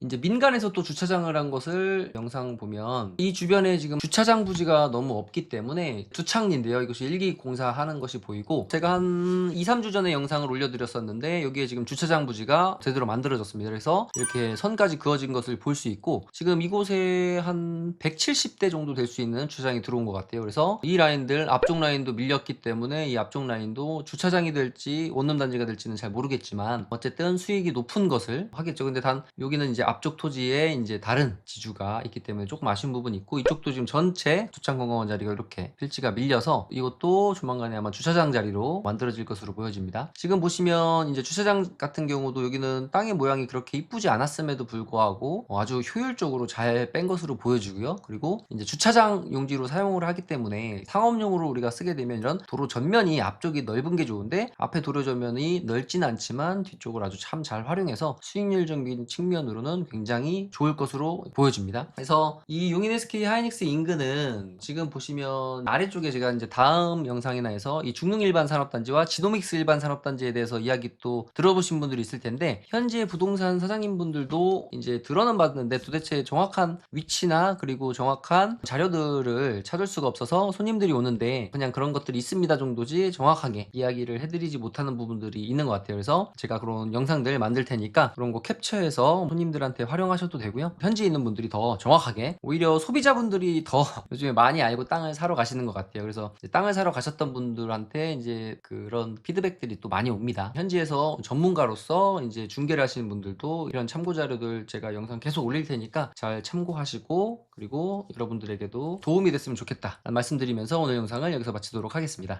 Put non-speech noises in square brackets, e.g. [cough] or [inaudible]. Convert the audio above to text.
이제 민간에서 또 주차장을 한 것을 영상 보면 이 주변에 지금 주차장 부지가 너무 없기 때문에 주창리인데요. 이것이 일기 공사하는 것이 보이고 제가 한 2, 3주 전에 영상을 올려드렸었는데 여기에 지금 주차장 부지가 제대로 만들어졌습니다. 그래서 이렇게 선까지 그어진 것을 볼 수 있고 지금 이곳에 한 170대 정도 될 수 있는 주차장이 들어온 것 같아요. 그래서 이 라인들 앞쪽 라인도 밀렸기 때문에 이 앞쪽 라인도 주차장이 될지 원룸 단지가 될지는 잘 모르겠지만 어쨌든 수익이 높은 것을 하겠죠. 근데 단 여기는 이제 앞쪽 토지에 이제 다른 지주가 있기 때문에 조금 아쉬운 부분이 있고 이쪽도 지금 전체 두창건강원 자리가 이렇게 필지가 밀려서 이것도 조만간에 아마 주차장 자리로 만들어질 것으로 보여집니다. 지금 보시면 이제 주차장 같은 경우도 여기는 땅의 모양이 그렇게 이쁘지 않았음에도 불구하고 어, 아주 효율적으로 잘 뺀 것으로 보여지고요. 그리고 이제 주차장 용지로 사용을 하기 때문에 상업용으로 우리가 쓰게 되면 이런 도로 전면이 앞쪽이 넓은 게 좋은데 앞에 도로 전면이 넓진 않지만 뒤쪽을 아주 참 잘 활용해서 수익률적인 측면으로는 굉장히 좋을 것으로 보여집니다. 그래서 이 용인 SK 하이닉스 인근은 지금 보시면 아래쪽에 제가 이제 다음 영상이나 해서 이 중능 일반 산업단지와 지노믹스 일반 산업단지에 대해서 이야기 또 들어보신 분들이 있을 텐데 현재 부동산 사장님 분들도 이제 들어는 봤는데 도대체 정확한 위치나 그리고 정확한 자료들을 찾을 수가 없어서 손님들이 오는데 그냥 그런 것들이 있습니다 정도지 정확하게 이야기를 해드리지 못하는 부분들이 있는 것 같아요. 그래서 제가 그런 영상들 만들 테니까 그런 거 캡처해서 손님들한테 활용하셔도 되고요. 현지에 있는 분들이 더 정확하게 오히려 소비자분들이 더 [laughs] 요즘에 많이 알고 땅을 사러 가시는 것 같아요. 그래서 땅을 사러 가셨던 분들한테 이제 그런 피드백들이 또 많이 옵니다. 현지에서 전문가로서 이제 중개를 하시는 분들도 이런 참고 자료들 제가 영상 계속 올릴 테니까 잘 참고하시고 그리고 여러분들에게도 도움이 됐으면 좋겠다 말씀드리면서 오늘 영상을 여기서 마치도록 하겠습니다.